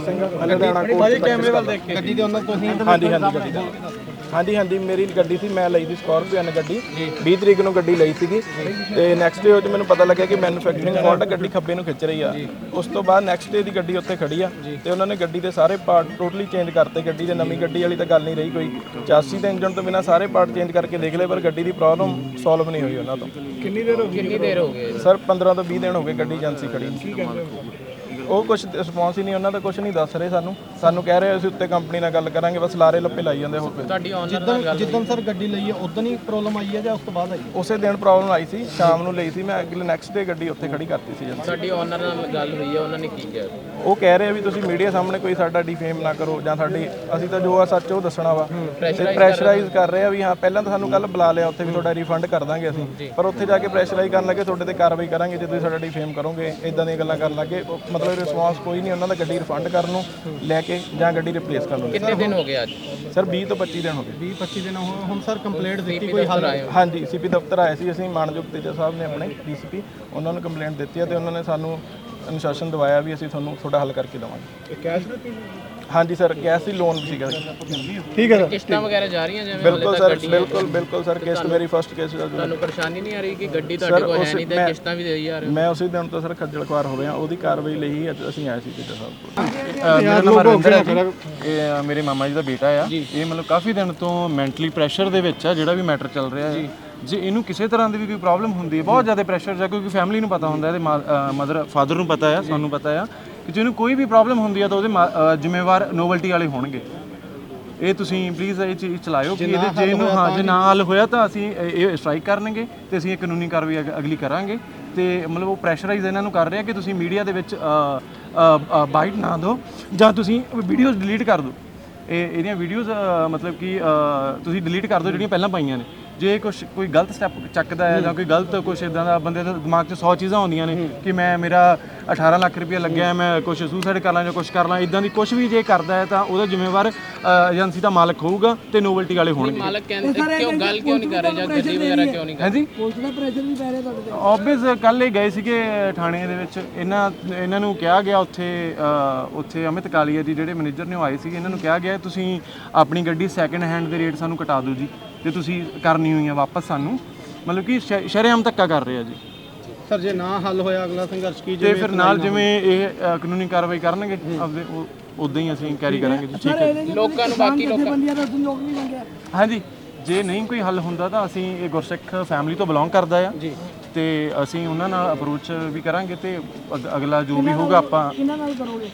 ਮਨਪ੍ਰੀਤ ਸਿੰਘ ਲੁਧਿਆਣਾ ਕੋਟ ਕੈਮਰੇ ਵੱਲ ਦੇਖ ਕੇ। ਗੱਡੀ ਦੇ ਉਹਨਾਂ ਤੁਸੀਂ ਹਾਂਜੀ ਹਾਂਜੀ ਗੱਡੀ ਦਾ। ਹਾਂਜੀ ਹਾਂਜੀ ਮੇਰੀ ਗੱਡੀ ਸੀ ਮੈਂ ਲਈ ਸੀ ਸਕਾਰਪੀਓ ਗੱਡੀ। 20 ਤਰੀਕ ਨੂੰ ਗੱਡੀ ਲਈ ਸੀਗੀ। ਤੇ ਨੈਕਸਟ ਡੇ ਉਹ 'ਚ ਮੈਨੂੰ ਪਤਾ ਲੱਗਿਆ ਕਿ ਮੈਨੂਫੈਕਚਰਿੰਗ ਫਾਲਟ ਗੱਡੀ ਖੱਬੇ ਨੂੰ ਖਿੱਚ ਰਹੀ ਆ। ਉਸ ਤੋਂ ਬਾਅਦ ਨੈਕਸਟ ਡੇ ਦੀ ਗੱਡੀ ਉੱਥੇ ਖੜੀ ਆ। ਤੇ ਉਹਨਾਂ ਨੇ ਗੱਡੀ ਦੇ ਸਾਰੇ ਪਾਰਟ ਟੋਟਲੀ ਚੇਂਜ ਕਰਤੇ। ਗੱਡੀ ਦੇ ਨਵੀਂ ਗੱਡੀ ਵਾਲੀ ਤਾਂ ਗੱਲ ਨਹੀਂ ਰਹੀ ਕੋਈ। ਚਾਸੀ ਤੇ ਇੰਜਨ ਤੋਂ ਬਿਨਾ ਸਾਰੇ ਪਾਰਟ ਚੇਂਜ ਕਰਕੇ ਦੇਖ ਲਏ ਪਰ ਗੱਡੀ ਦੀ ਪ੍ਰੋਬਲਮ ਸੋਲਵ ਨਹੀਂ ਹੋਈ ਉਹਨਾਂ ਤੋਂ। ਕਿੰਨੀ ਦੇਰ ਹੋ ਗਈ? ਕਿੰਨੀ ਦੇਰ ਹੋ ਗਈ? ਸਰ 15 ਤੋਂ 20 ਦਿਨ ਹੋ ਗਏ ਗੱਡੀ ਏਜੰਸੀ ਖੜੀ। ਉਹ ਕੁਝ ਰਿਸਪੌਂਸ ਹੀ ਨਹੀਂ ਉਹਨਾਂ ਦਾ ਕੁਝ ਨਹੀਂ ਦੱਸ ਰਹੇ ਸਾਨੂੰ। ਸਾਨੂੰ ਕਹਿ ਰਹੇ ਅਸੀਂ ਉੱਤੇ ਕੰਪਨੀ ਨਾਲ ਗੱਲ ਕਰਾਂਗੇ ਬਸ ਲਾਰੇ ਲੱਪੇ ਲਾਈ ਜਾਂਦੇ ਹੋਰ ਕੁਝ ਤੁਹਾਡੀ ਓਨਰ ਨਾਲ ਗੱਲ ਜਿੱਦਣ ਸਰ ਗੱਡੀ ਲਈ ਹੈ ਉਦੋਂ ਹੀ ਪ੍ਰੋਬਲਮ ਆਈ ਹੈ ਜਾਂ ਉਸ ਤੋਂ ਬਾਅਦ ਆਈ ਉਸੇ ਦਿਨ ਪ੍ਰੋਬਲਮ ਆਈ ਸੀ ਸ਼ਾਮ ਨੂੰ ਲਈ ਸੀ ਮੈਂ ਅਗਲੇ ਨੈਕਸਟ ਡੇ ਗੱਡੀ ਉੱਥੇ ਖੜੀ ਕਰਤੀ ਸੀ ਏਜੰਸੀ ਤੁਹਾਡੀ ਓਨਰ ਨਾਲ ਗੱਲ ਹੋਈ ਹੈ ਉਹਨਾਂ ਨੇ ਕੀ ਕਿਹਾ? ਉਹ ਕਹਿ ਰਹੇ ਆ ਵੀ ਤੁਸੀਂ ਮੀਡੀਆ ਸਾਹਮਣੇ ਕੋਈ ਸਾਡਾ ਡਿਫੇਮ ਨਾ ਕਰੋ ਜਾਂ ਸਾਡੀ ਅਸੀਂ ਤਾਂ ਜੋ ਆ ਸੱਚ ਉਹ ਦੱਸਣਾ ਵਾ। ਤੇ ਪ੍ਰੈਸ਼ਰਾਈਜ਼ ਕਰ ਰਹੇ ਆ। ਵੀ ਹਾਂ ਪਹਿਲਾਂ ਤਾਂ ਸਾਨੂੰ ਕੱਲ ਬੁਲਾ ਲਿਆ ਉੱਥੇ ਵੀ ਤੁਹਾਡਾ ਰਿਫੰਡ ਕਰ ਦਾਂਗੇ ਅਸੀਂ। ਪਰ ਉੱਥੇ ਜਾ ਕੇ ਪ੍ਰੈਸ਼ਰਾਈਜ਼ ਕਰਨ ਲੱਗੇ ਤੁਹਾਡੇ ਤੇ ਕਾਰਵਾਈ ਕਰਾਂਗੇ ਜੇ ਤੁਸੀਂ ਸਾਡਾ ਡਿਫੇਮ ਕਰੋਗੇ ਇਦਾਂ ਦੀਆਂ ਗੱਲਾਂ ਕਰਨ ਲੱਗੇ ਉਹ ਮਤਲਬ ਰਿਸਪਾਂਸ ਕੋਈ ਨਹੀਂ ਉਹਨਾਂ ਦਾ ਗੱਡੀ ਰਿਫੰਡ ਕਰਨ ਨੂੰ ਲੈ ਕੇ ਜਾਂ ਗੱਡੀ ਰਿਪਲੇਸ ਕਰਨ ਨੂੰ। ਕਿੰਨੇ ਦਿਨ ਹੋ ਗਏ ਅੱਜ? ਸਰ 20 ਤੋਂ 25 ਦਿਨ ਹੋ ਗਏ। 20 25 ਦਿਨ ਹੋ- ਹੁਣ ਸਰ ਕੰਪਲੇਂਟ ਦਿੱਤੀ ਕੋਈ ਹੱਲ? ਹਾਂਜੀ ਸੀਪੀ ਦਫ਼ਤਰ ਆਏ ਸੀ। ਅਸੀਂ ਮਾਨਯੋਗ ਤੇਜਾ ਸਾਹਿਬ ਨੇ ਆਪਣੇ ਡੀਸੀਪੀ ਉਹਨਾਂ ਨੂੰ ਕੰਪਲੇਂਟ ਦਿੱਤੀ ਹੈ ਤੇ ਉਹਨਾਂ ਨੇ ਸਾਨੂੰ ਅਨੁਸ਼ਾਸਨ ਦਵਾਇਆ ਵੀ ਅਸੀਂ ਤੁਹਾਨੂੰ ਤੁਹਾਡਾ ਹੱਲ ਕਰਕੇ ਦੇਵਾਂਗੇ। ਕੈਸ਼ ਦਿੱਤੀ ਹਾਂਜੀ ਸਰ ਕੈਸ਼ ਦੀ ਲੋਨ ਸੀਗਾ। ਠੀਕ ਹੈ ਸਰ। ਕਿਸ਼ਤਾਂ ਵਗੈਰਾ ਜਾ ਰਹੀਆਂ ਜਿਵੇਂ ਬਿਲਕੁਲ ਸਰ ਬਿਲਕੁਲ ਬਿਲਕੁਲ ਸਰ ਕੇਸ ਮੇਰੀ ਫਸਟ ਕੇਸ ਦਾ ਤੁਹਾਨੂੰ ਪਰੇਸ਼ਾਨੀ ਨਹੀਂ ਆ ਰਹੀ ਕਿ ਗੱਡੀ ਤੁਹਾਡੇ ਕੋਲ ਹੈ ਨਹੀਂ ਤੇ ਕਿਸ਼ਤਾਂ ਵੀ ਦੇਈ ਜਾ ਰਹੇ ਮੈਂ ਉਸੇ ਦਿਨ ਤੋਂ ਸਰ ਖੱਜਲ ਖੁਆਰ ਹੋ ਰਿਹਾ। ਉਹਦੀ ਕਾਰਵਾਈ ਲਈ ਹੀ ਅੱਜ ਅਸੀਂ ਆਏ ਸੀ ਤੇਜਾ ਸਾਹਿਬ ਕੋਲ। ਮੇਰਾ ਨਾਮ ਅਰਵਿੰਦਰ ਹੈ ਜੀ। ਇਹ ਮੇਰੇ ਮਾਮਾ ਜੀ ਦਾ ਬੇਟਾ ਆ। ਇਹ ਮਤਲਬ ਕਾਫੀ ਦਿਨ ਤੋਂ ਮੈਂਟਲੀ ਪ੍ਰੈਸ਼ਰ ਦੇ ਵਿੱਚ ਆ ਜਿਹੜਾ ਵੀ ਮੈਟਰ ਚੱਲ ਰਿਹਾ ਹੈ। ਜੇ ਇਹਨੂੰ ਕਿਸੇ ਤਰ੍ਹਾਂ ਦੀ ਵੀ ਕੋਈ ਪ੍ਰੋਬਲਮ ਹੁੰਦੀ ਹੈ ਬਹੁਤ ਜ਼ਿਆਦਾ ਪ੍ਰੈਸ਼ਰ ਜਾਂ ਕਿਉਂਕਿ ਫੈਮਿਲੀ ਨੂੰ ਪਤਾ ਹੁੰਦਾ ਇਹਦੇ ਮਦਰ ਫਾਦਰ ਨੂੰ ਪਤਾ ਆ ਸਾਨੂੰ ਪਤਾ ਆ ਕਿ ਜੇ ਇਹਨੂੰ ਕੋਈ ਵੀ ਪ੍ਰੋਬਲਮ ਹੁੰਦੀ ਆ ਤਾਂ ਉਹਦੇ ਜ਼ਿੰਮੇਵਾਰ ਨੋਵਲਟੀ ਵਾਲੇ ਹੋਣਗੇ। ਇਹ ਤੁਸੀਂ ਪਲੀਜ਼ ਇਹ ਚੀਜ਼ ਚਲਾਇਓ ਕਿ ਇਹਦੇ ਜੇ ਇਹਨੂੰ ਹਾਂ ਜੇ ਨਾ ਹੱਲ ਹੋਇਆ ਤਾਂ ਅਸੀਂ ਇਹ- ਸਟ੍ਰਾਈਕ ਕਰਨਗੇ ਤੇ ਅਸੀਂ ਇਹ ਕਾਨੂੰਨੀ ਕਾਰਵਾਈ ਅਗ- ਅਗਲੀ ਕਰਾਂਗੇ। ਤੇ ਮਤਲਬ ਉਹ ਪ੍ਰੈਸ਼ਰਾਈਜ਼ ਇਹਨਾਂ ਨੂੰ ਕਰ ਰਿਹਾ ਕਿ ਤੁਸੀਂ ਮੀਡੀਆ ਦੇ ਵਿੱਚ ਬਾਈਟ ਨਾ ਦਿਓ ਜਾਂ ਤੁਸੀਂ ਵੀਡੀਓਜ਼ ਡਿਲੀਟ ਕਰ ਦਿਓ। ਇਹ ਇਹਦੀਆਂ ਵੀਡੀਓਜ਼ ਮਤਲਬ ਕਿ ਤੁਸੀਂ ਡਿਲੀਟ ਕਰ ਦਿਓ ਜਿਹੜੀਆਂ ਪਹਿਲਾਂ ਪਾਈਆਂ ਨੇ। ਜੇ ਕੁਝ ਕੋਈ ਗਲਤ ਸਟੈਪ ਚੱਕਦਾ ਹੈ ਜਾਂ ਕੋਈ ਗਲਤ ਕੁਝ ਇਦਾਂ ਦਾ ਬੰਦੇ ਦੇ ਦਿਮਾਗ 'ਚ 100 ਚੀਜ਼ਾਂ ਆਉਂਦੀਆਂ ਨੇ ਕਿ ਮੈਂ ਮੇਰਾ 18 ਲੱਖ ਰੁਪਏ ਲੱਗਿਆ ਹੈ, ਮੈਂ ਕੁਝ ਸੁਸਾਈਡ ਕਰ ਲਾਂ ਜਾਂ ਕੁਝ ਕਰ ਲਾਂ ਇਦਾਂ ਦੀ ਕੁਝ ਵੀ ਜੇ ਕਰਦਾ ਹੈ ਤਾਂ ਉਹਦਾ ਜ਼ਿੰਮੇਵਾਰ ਏਜੰਸੀ ਦਾ ਮਾਲਕ ਹੋਊਗਾ ਤੇ ਨੋਵਲਟੀ ਵਾਲੇ ਹੋਣਗੇ। ਮਾਲਕ ਕਹਿੰਦੇ ਕਿਉਂ ਗੱਲ ਕਿਉਂ ਨਹੀਂ ਕਰ ਰਹੇ ਜਾਂ ਗੱਡੀ ਵਗੈਰਾ ਕਿਉਂ ਨਹੀਂ ਕਰ ਹਾਂਜੀ? ਪੁਲਿਸ ਦਾ ਪ੍ਰੈਸ਼ਰ ਵੀ ਪੈ ਰਿਹਾ ਤੁਹਾਡੇ ਤੇ। ਆਬਵੀਅਸ ਕੱਲ ਇਹ ਗਏ ਸੀਗੇ ਥਾਣੇ ਦੇ ਵਿੱਚ। ਇਹਨਾਂ ਇਹਨਾਂ ਨੂੰ ਕਿਹਾ ਗਿਆ ਉੱਥੇ ਉੱਥੇ ਅਮਿਤ ਕਾਲੀਆ ਜੀ ਜਿਹੜੇ ਮੈਨੇਜਰ ਨੇ ਉਹ ਆਏ ਸੀਗੇ। ਇਹਨਾਂ ਨੂੰ ਕਿਹਾ ਗਿਆ ਤੁਸੀਂ ਆਪਣੀ ਗੱਡੀ ਸੈਕੰਡ ਹੈਂਡ ਦੇ ਰੇਟ ਸਾਨੂੰ ਕਟਾ ਦਿਓ ਜੀ। ਤੇ ਤੁਸੀਂ ਕਰਨੀ ਹੋਈ ਆ ਵਾਪਸ ਸਾਨੂੰ। ਮਤਲਬ ਕਿ ਸ਼ਰੇਆਮ ਧੱਕਾ ਕਰ ਰਹੇ ਆ ਜੀ। ਸਰ ਜੇ ਨਾ ਹੱਲ ਹੋਇਆ ਅਗਲਾ ਸੰਘਰਸ਼ ਕੀ ਤੇ ਫਿਰ ਨਾਲ ਜਿਵੇਂ ਇਹ ਅ, ਕਾਨੂੰਨੀ ਕਾਰਵਾਈ ਕਰਨਗੇ ਆਪਦੇ ਉਦਾਂ ਹੀ ਅਸੀਂ ਕੈਰੀ ਕਰਾਂਗੇ ਜੀ ਠੀਕ ਹੈ ਲੋਕਾਂ ਨੂੰ ਬਾਕੀ ਲੋਕਾਂ ਬੰਦੀਆਂ ਦਾ ਸੰਯੋਗ ਨਹੀਂ ਮੰਗਿਆ। ਹਾਂਜੀ ਜੇ ਨਹੀਂ ਕੋਈ ਹੱਲ ਹੁੰਦਾ ਤਾਂ ਅਸੀਂ ਇਹ ਗੁਰਸਿੱਖ ਫੈਮਿਲੀ ਤੋਂ ਬਿਲੋਂਗ ਕਰਦਾ ਆ। ਜੀ। ਤੇ ਅਸੀਂ ਉਹਨਾਂ ਨਾਲ ਅਪਰੋਚ ਵੀ ਕਰਾਂਗੇ ਤੇ ਅਗ- ਅਗਲਾ ਜੋ ਵੀ ਹੋਊਗਾ ਆਪਾਂ ਕਿਹਨਾਂ ਨਾਲ ਕਰੋਗੇ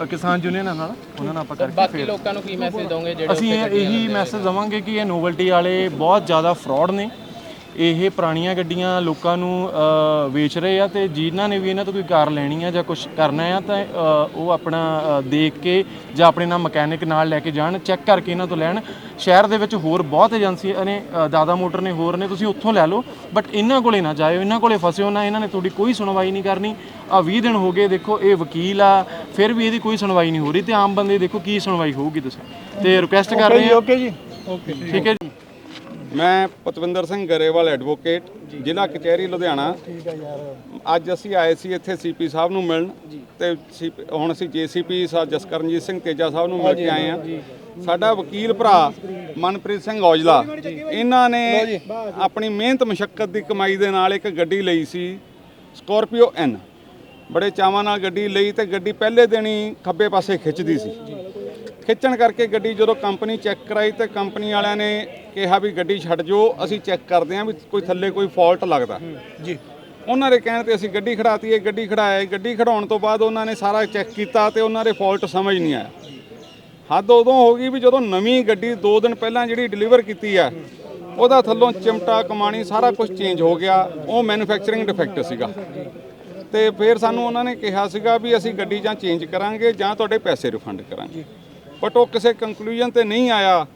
ਅ, ਕਿਸਾਨ ਯੂਨੀਅਨ ਨਾਲ ਉਹਨਾਂ ਨਾਲ ਆਪਾਂ ਕਰਕੇ ਬਾਕੀ ਲੋਕਾਂ ਨੂੰ ਕੀ ਮੈਸੇਜ ਦੋਗੇ ਜਿਹੜੇ ਅਸੀਂ ਇਹੀ ਮੈਸੇਜ ਦਵਾਂਗੇ ਕਿ ਇਹ ਨੋਵਲਟੀ ਵਾਲੇ ਬਹੁਤ ਜ਼ਿਆਦਾ ਫਰਾਡ ਨੇ। ਇਹ ਪੁਰਾਣੀਆਂ ਗੱਡੀਆਂ ਲੋਕਾਂ ਨੂੰ ਵੇਚ ਰਹੇ ਆ ਤੇ ਜਿਨ੍ਹਾਂ ਨੇ ਵੀ ਇਹਨਾਂ ਤੋਂ ਕੋਈ ਕਾਰ ਲੈਣੀ ਆ ਜਾਂ ਕੁਝ ਕਰਨਾ ਆ ਤਾਂ ਉਹ ਆਪਣਾ ਦੇਖ ਕੇ ਜਾਂ ਆਪਣੇ ਨਾਲ ਮਕੈਨਿਕ ਨਾਲ ਲੈ ਕੇ ਜਾਣ ਚੈੱਕ ਕਰਕੇ ਇਹਨਾਂ ਤੋਂ ਲੈਣ। ਸ਼ਹਿਰ ਦੇ ਵਿੱਚ ਹੋਰ ਬਹੁਤ ਏਜੰਸੀਆਂ ਨੇ ਦਾਦਾ ਮੋਟਰ ਨੇ ਹੋਰ ਨੇ ਤੁਸੀਂ ਉੱਥੋਂ ਲੈ ਲਓ। ਬਟ ਇਹਨਾਂ ਕੋਲੇ ਨਾ ਜਾਇਓ ਇਹਨਾਂ ਕੋਲੇ ਫਸਿਓ ਨਾ ਇਹਨਾਂ ਨੇ ਤੁਹਾਡੀ ਕੋਈ ਸੁਣਵਾਈ ਨਹੀਂ ਕਰਨੀ। ਆ 20 ਦਿਨ ਹੋ ਗਏ ਦੇਖੋ ਇਹ ਵਕੀਲ ਆ ਫਿਰ ਵੀ ਇਹਦੀ ਕੋਈ ਸੁਣਵਾਈ ਨਹੀਂ ਹੋ ਰਹੀ। ਤੇ ਆਮ ਬੰਦੇ ਦੇਖੋ ਕੀ ਸੁਣਵਾਈ ਹੋਊਗੀ ਤੁਸੀਂ। ਤੇ ਰਿਕੁਐਸਟ ਕਰ ਰਹੇ ਹਾਂ ਓਕੇ ਜੀ। ਓਕੇ ਠੀਕ ਹੈ ਜੀ। ਮੈਂ ਪਤਵਿੰਦਰ ਸਿੰਘ ਗਰੇਵਾਲ ਐਡਵੋਕੇਟ ਜ਼ਿਲ੍ਹਾ ਕਚਹਿਰੀ ਲੁਧਿਆਣਾ। ਅੱਜ ਅਸੀਂ ਆਏ ਸੀ ਇੱਥੇ ਸੀਪੀ ਸਾਹਿਬ ਨੂੰ ਮਿਲਣ ਤੇ ਹੁਣ ਅਸੀਂ ਜੀਸੀਪੀ ਸਾਹਿਬ ਜਸਕਰਨਜੀਤ ਸਿੰਘ ਤੇਜਾ ਸਾਹਿਬ ਨੂੰ ਮਿਲ ਕੇ ਆਏ ਆ ਸਾਡਾ ਵਕੀਲ ਭਰਾ ਮਨਪ੍ਰੀਤ ਸਿੰਘ ਔਜਲਾ ਇਹਨਾਂ ਨੇ ਆਪਣੀ ਮਿਹਨਤ ਮੁਸ਼ਕਲ ਦੀ ਕਮਾਈ ਦੇ ਨਾਲ ਇੱਕ ਗੱਡੀ ਲਈ ਸੀ ਸਕੋਰਪੀਓ ਐਨ ਬੜੇ ਚਾਵਾਂ ਨਾਲ ਗੱਡੀ ਲਈ ਤੇ ਗੱਡੀ ਪਹਿਲੇ ਦਿਨ ਹੀ ਖੱਬੇ ਪਾਸੇ ਖਿੱਚਦੀ ਸੀ। ਖਿੱਚਣ ਕਰਕੇ ਗੱਡੀ ਜਦੋਂ ਕੰਪਨੀ ਚੈੱਕ ਕਰਾਈ ਤੇ ਕੰਪਨੀ ਵਾਲਿਆਂ ਨੇ ਕਿਹਾ ਵੀ ਗੱਡੀ ਛੱਡ ਜੋ ਅਸੀਂ ਚੈੱਕ ਕਰਦੇ ਹਾਂ ਵੀ ਕੋਈ ਥੱਲੇ ਕੋਈ ਫਾਲਟ ਲੱਗਦਾ। ਜੀ। ਉਹਨਾਂ ਦੇ ਕਹਿਣ ਤੇ ਅਸੀਂ ਗੱਡੀ ਖੜਾਤੀ ਹੈ ਗੱਡੀ ਖੜਾਏ ਗੱਡੀ ਖੜਾਉਣ ਤੋਂ ਬਾਅਦ ਉਹਨਾਂ ਨੇ ਸਾਰਾ ਚੈੱਕ ਕੀਤਾ ਤੇ ਉਹਨਾਂ ਦੇ ਫਾਲਟ ਸਮਝ ਨਹੀਂ ਆਇਆ। ਹੱਦ ਉਦੋਂ ਹੋ ਗਈ ਵੀ ਜਦੋਂ ਨਵੀਂ ਗੱਡੀ 2 ਦਿਨ ਪਹਿਲਾਂ ਜਿਹੜੀ ਡਿਲੀਵਰ ਕੀਤੀ ਆ ਉਹਦਾ ਥੱਲੋਂ ਚਿਮਟਾ ਕਮਾਣੀ ਸਾਰਾ ਕੁਝ ਚੇਂਜ ਹੋ ਗਿਆ ਉਹ ਮੈਨੂਫੈਕਚਰਿੰਗ ਡਿਫੈਕਟ ਸੀਗਾ। ਤੇ ਫਿਰ ਸਾਨੂੰ ਉਹਨਾਂ ਨੇ ਕਿਹਾ ਸੀਗਾ ਵੀ ਅਸੀਂ ਗੱਡੀ ਜਾਂ ਚੇਂਜ ਕਰਾਂਗੇ ਜਾਂ ਤੁਹਾਡੇ ਪੈਸੇ ਰਿਫੰਡ ਕਰਾਂਗੇ। ਬਟ ਉਹ ਕਿਸੇ ਕੰਕਲੂਜਨ ਤੇ ਨਹੀਂ ਆਇਆ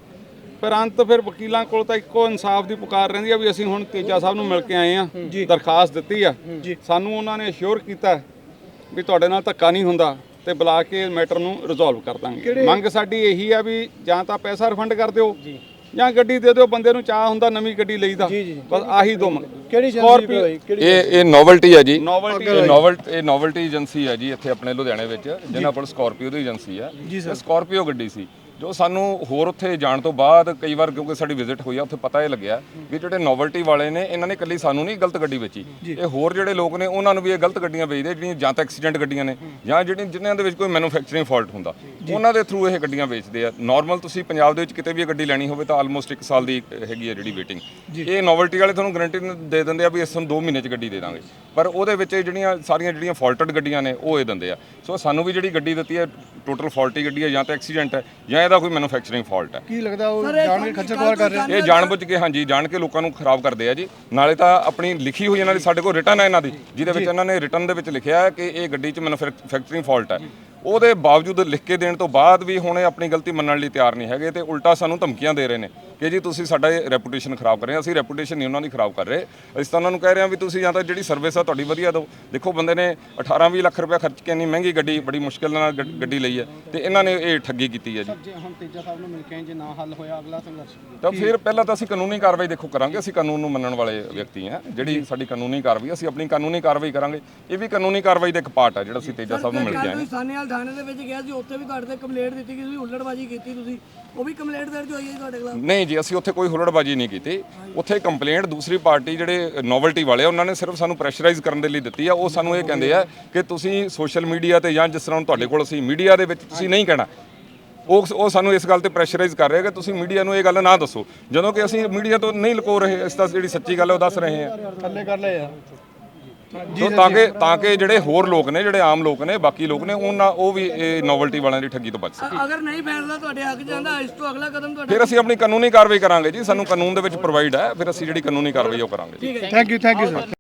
ਫਿਰ ਅੰਤ ਫਿਰ ਵਕੀਲਾਂ ਕੋਲ ਤਾਂ ਇੱਕੋ ਇਨਸਾਫ ਦੀ ਪੁਕਾਰ ਰਹਿੰਦੀ ਆ ਵੀ ਅਸੀਂ ਹੁਣ ਤੇਜਾ ਸਾਹਿਬ ਨੂੰ ਮਿਲ ਕੇ ਆਏ ਆ ਦਰਖਾਸਤ ਦਿੱਤੀ ਆ। ਸਾਨੂੰ ਉਹਨਾਂ ਨੇ ਅਸ਼ੋਰ ਕੀਤਾ ਵੀ ਤੁਹਾਡੇ ਨਾਲ ਧੱਕਾ ਨਹੀਂ ਹੁੰਦਾ ਤੇ ਬੁਲਾ ਕੇ ਮੈਟਰ ਨੂੰ ਰਿਜ਼ੋਲਵ ਕਰ ਦਾਂਗੇ। ਮੰਗ ਸਾਡੀ ਇਹੀ ਆ ਵੀ ਜਾਂ ਤਾਂ ਪੈਸਾ ਰਿਫੰਡ ਕਰ ਦਿਓ ਜਾਂ। ਗੱਡੀ ਦੇ ਦਿਓ ਬੰਦੇ ਨੂੰ ਚਾਹ ਹੁੰਦਾ ਨਵੀਂ ਗੱਡੀ ਲਈਦਾ। ਬਸ ਆਹੀ ਦੋ ਮੰਗ। ਕਿਹੜੀ ਏਜੰਸੀ ਇਹ ਇਹ ਨੋਵਲਟੀ ਹੈ ਜੀ। Novelty ਇਹ ਨੋਵਲ ਇਹ ਨੋਵਲਟੀ ਏਜੰਸੀ ਹੈ ਜੀ ਇੱਥੇ ਆਪਣੇ ਲੁਧਿਆਣੇ ਵਿੱਚ ਜਿਹਨਾਂ ਕੋਲ ਸਕਾਰਪੀਓ ਦੀ ਏਜੰਸੀ ਇਹ ਸਕਾਰਪੀਓ ਗੱਡੀ ਸੀ। ਜੋ ਸਾਨੂੰ ਹੋਰ ਉੱਥੇ ਜਾਣ ਤੋਂ ਬਾਅਦ ਕਈ ਵਾਰ ਕਿਉਂਕਿ ਸਾਡੀ ਵਿਜ਼ਿਟ ਹੋਈ ਆ ਉੱਥੇ ਪਤਾ ਇਹ ਲੱਗਿਆ ਵੀ ਜਿਹੜੇ ਨੋਵਲਟੀ ਵਾਲੇ ਨੇ ਇਹਨਾਂ ਨੇ ਇਕੱਲੀ ਸਾਨੂੰ ਨਹੀਂ ਗਲਤ ਗੱਡੀ ਵੇਚੀ। ਇਹ ਹੋਰ ਜਿਹੜੇ ਲੋਕ ਨੇ ਉਹਨਾਂ ਨੂੰ ਵੀ ਇਹ ਗਲਤ ਗੱਡੀਆਂ ਵੇਚਦੇ ਜਿਹੜੀਆਂ ਜਾਂ ਤਾਂ ਐਕਸੀਡੈਂਟ ਗੱਡੀਆਂ ਨੇ ਜਾਂ ਜਿਹੜੀਆਂ ਜਿਨ੍ਹਾਂ ਦੇ ਵਿੱਚ ਕੋਈ ਮੈਨੂਫੈਕਚਰਿੰਗ ਫਾਲਟ ਹੁੰਦਾ। ਉਹਨਾਂ ਦੇ ਥਰੂ ਇਹ ਗੱਡੀਆਂ ਵੇਚਦੇ ਆ। ਨਾਰਮਲ ਤੁਸੀਂ ਪੰਜਾਬ ਦੇ ਵਿੱਚ ਕਿਤੇ ਵੀ ਇਹ ਗੱਡੀ ਲੈਣੀ ਹੋਵੇ ਤਾਂ ਆਲਮੋਸਟ 1 ਸਾਲ ਦੀ ਹੈਗੀ ਹੈ ਜਿਹੜੀ ਵੇਟਿੰਗ ਇਹ ਨੋਵਲਟੀ ਵਾਲੇ ਤੁਹਾਨੂੰ ਗਾਰੰਟੀ ਦੇ ਦਿੰਦੇ ਆ ਵੀ ਅਸੀਂ ਤੁਹਾਨੂੰ 2 ਮਹੀਨੇ 'ਚ ਗੱਡੀ ਦੇ ਦਾਂਗੇ। ਪਰ ਉਹਦੇ ਵਿੱਚ ਜਿਹੜੀਆਂ ਸਾਰੀਆਂ ਜਿਹੜੀਆਂ ਫਾਲਟਡ ਗੱਡੀਆਂ ਨੇ ਉਹ ਇਹ ਦਿੰਦੇ ਆ। ਸੋ ਸਾਨੂੰ ਵੀ ਜਿਹੜੀ ਗੱਡੀ ਦਿੱਤੀ ਹੈ ਟੋਟਲ ਫਾਲਟੀ ਗੱਡੀ ਹੈ ਜਾਂ ਤਾਂ ਐਕਸੀਡੈਂਟ ਹੈ ਜਾਂ ਇਹਦਾ ਕੋਈ ਮੈਨੂਫੈਕਚਰਿੰਗ ਫਾਲਟ ਹੈ। ਕੀ ਲੱਗਦਾ ਉਹ ਜਾਣ ਕੇ ਖੱਜਲ ਖੁਆਰ ਕਰ ਰਹੇ ਇਹ ਜਾਣਬੁੱਝ ਕੇ ਹਾਂਜੀ ਜਾਣ ਕੇ ਲੋਕਾਂ ਨੂੰ ਖਰਾਬ ਕਰਦੇ ਆ ਜੀ। ਨਾਲੇ ਤਾਂ ਆਪਣੀ ਲਿਖੀ ਹੋਈ ਇਹਨਾਂ ਦੀ ਸਾਡੇ ਕੋਲ ਰਿਟਰਨ ਹੈ ਇਹਨਾਂ ਦੀ ਜਿਹਦੇ ਵਿੱਚ ਇਹਨਾਂ ਨੇ ਰਿਟਰਨ ਦੇ ਵਿੱਚ ਲਿਖਿਆ ਹੈ ਕਿ ਇਹ ਗੱਡੀ 'ਚ ਮੈਨੂਫੈਕਚਰਿੰਗ ਫਾਲਟ ਹੈ। ਉਹਦੇ ਬਾਵਜੂਦ ਲਿਖ ਕੇ ਦੇਣ ਤੋਂ ਬਾਅਦ ਵੀ ਹੁਣ ਇਹ ਆਪਣੀ ਗਲਤੀ ਮੰਨਣ ਲਈ ਤਿਆਰ ਨਹੀਂ ਹੈਗੇ ਤੇ ਉਲਟਾ ਸਾਨੂੰ ਧਮਕੀਆਂ ਦੇ ਰਹੇ ਨੇ। ਕਿ ਜੀ ਤੁਸੀਂ ਸਾਡਾ ਇਹ ਰੈਪੂਟੇਸ਼ਨ ਖਰਾਬ ਕਰ ਰਹੇ ਹੋ ਅਸੀਂ ਰੈਪੂਟੇਸ਼ਨ ਨਹੀਂ ਉਹਨਾਂ ਦੀ ਖਰਾਬ ਕਰ ਰਹੇ। ਅਸੀਂ ਤਾਂ ਉਹਨਾਂ ਨੂੰ ਕਹਿ ਰਹੇ ਹਾਂ ਵੀ ਤੁਸੀਂ ਜਾਂ ਤਾਂ ਜਿਹੜੀ ਸਰਵਿਸ ਆ ਤੁਹਾਡੀ ਵਧੀਆ ਦਿਓ। ਦੇਖੋ ਬੰਦੇ ਨੇ 18-20 ਲੱਖ ਰੁਪਏ ਖਰਚ ਕੇ ਇੰਨੀ ਮਹਿੰਗੀ ਗੱਡੀ ਬੜੀ ਮੁਸ਼ਕਿਲ ਨਾਲ ਗੱਡ- ਲਈ ਹੈ ਤੇ ਇਹਨਾਂ ਨੇ ਇਹ ਠੱਗੀ ਕੀਤੀ ਹੈ ਜੀ। ਜੇ ਹੁਣ ਤੇਜਾ ਸਾਹਿਬ ਨੂੰ ਮਿਲ ਕੇ ਜੇ ਨਾ ਹੱਲ ਹੋਇਆ ਅਗਲਾ ਸੰਘਰਸ਼? ਤਾਂ ਫਿਰ ਪਹਿਲਾਂ ਤਾਂ ਅਸੀਂ ਕਾਨੂੰਨੀ ਕਾਰਵਾਈ ਦੇਖੋ ਕਰਾਂਗੇ ਅਸੀਂ ਕਾਨੂੰਨ ਨੂੰ ਮੰਨਣ ਵਾਲੇ ਵਿਅਕਤੀ ਹਾਂ ਜਿਹੜੀ ਸਾਡੀ ਕਾਨੂੰਨੀ ਕਾਰਵਾਈ ਅਸੀਂ ਆਪਣੀ ਕਾਨੂੰਨੀ ਕਾਰਵਾਈ ਕਰਾਂਗੇ। ਇਹ ਵੀ ਕਾਨੂੰਨੀ ਕਾਰਵਾਈ ਦਾ ਇੱਕ ਪਾਰਟ ਹੈ ਜਿਹੜਾ ਅਸੀਂ ਤੇਜਾ ਸਾਹਿਬ ਨੂੰ ਮਿਲ ਕੇ ਆਏ ਹਾਂ। ਤੁਸੀਂ ਸਾਨੇਵਾਲ ਥਾਣੇ ਦੇ ਵਿੱਚ ਗਿਆ ਸੀ ਉੱਥੇ ਵੀ ਤੁਹਾਡੇ ਤੇ ਕੰਪਲੇਂਟ ਦਿੱਤੀ ਕਿ ਤੁਸੀਂ ਹੁੱਲੜਬਾਜੀ ਕੀਤੀ ਤੁਸੀਂ ਉਹ ਵੀ ਕੰਪਲੇਂਟ ਦਰਜ ਹੋਈ ਹੈ ਤੁਹਾਡੇ ਖਿਲਾਫ? ਨਹੀਂ ਜੀ ਅਸੀਂ ਉੱਥੇ ਕੋਈ ਹੁਲੜਬਾਜੀ ਨਹੀਂ ਕੀਤੀ। ਉੱਥੇ ਕੰਪਲੇਂਟ ਦੂਸਰੀ ਪਾਰਟੀ ਜਿਹੜੇ ਨੋਵਲਟੀ ਵਾਲੇ ਆ, ਉਹਨਾਂ ਨੇ ਸਿਰਫ ਸਾਨੂੰ ਪ੍ਰੈਸ਼ਰਾਈਜ਼ ਕਰਨ ਦੇ ਲਈ ਦਿੱਤੀ ਆ। ਉਹ ਸਾਨੂੰ ਇਹ ਕਹਿੰਦੇ ਆ ਕਿ ਤੁਸੀਂ ਸੋਸ਼ਲ ਮੀਡੀਆ ਤੇ ਜਾਂ ਜਿਸ ਤਰ੍ਹਾਂ ਹੁਣ ਤੁਹਾਡੇ ਕੋਲ ਅਸੀਂ ਮੀਡੀਆ ਦੇ ਵਿੱਚ ਤੁਸੀਂ ਨਹੀਂ ਕਹਿਣਾ। ਉਹ ਉਹ ਸਾਨੂੰ ਇਸ ਗੱਲ ਤੇ ਪ੍ਰੈਸ਼ਰਾਈਜ਼ ਕਰ ਰਹੇ ਕਿ ਤੁਸੀਂ ਮੀਡੀਆ ਨੂੰ ਇਹ ਗੱਲ ਨਾ ਦੱਸੋ। ਜਦੋਂ ਕਿ ਅਸੀਂ ਮੀਡੀਆ ਤੋਂ ਨਹੀਂ ਲੁਕੋ ਰਹੇ ਇਸ ਤਾਂ ਜਿਹੜੀ ਸੱਚੀ ਗੱਲ ਹੈ ਉਹ ਦੱਸ ਰਹੇ ਹਾਂ ਥੱਲੇ ਕਰ ਲਿਆ ਯਾਰ ਸੋ ਤਾਂ ਕਿ ਤਾਂ ਕਿ ਜਿਹੜੇ ਹੋਰ ਲੋਕ ਨੇ ਜਿਹੜੇ ਆਮ ਲੋਕ ਨੇ ਬਾਕੀ ਲੋਕ ਨੇ ਉਹਨਾਂ ਉਹ ਵੀ ਇਹ ਨੋਵਲਟੀ ਵਾਲਿਆਂ ਦੀ ਠੱਗੀ ਤੋਂ ਬਚ ਸਕਣ ਅ- ਅਗਰ ਨਹੀਂ ਫੈਸਲਾ ਤੁਹਾਡੇ ਹੱਕ ਜਾਂਦਾ ਇਸ ਤੋਂ ਅਗਲਾ ਕਦਮ ਤੁਹਾਡਾ ਫਿਰ ਅਸੀਂ ਆਪਣੀ ਕਾਨੂੰਨੀ ਕਾਰਵਾਈ ਕਰਾਂਗੇ ਜੀ। ਸਾਨੂੰ ਕਾਨੂੰਨ ਦੇ ਵਿੱਚ ਪ੍ਰੋਵਾਈਡ ਹੈ ਫਿਰ ਅਸੀਂ ਜਿਹੜੀ ਕਾਨੂੰਨੀ ਕਾਰਵਾਈ ਉਹ ਕਰਾਂਗੇ ਜੀ। Thank you thank you sir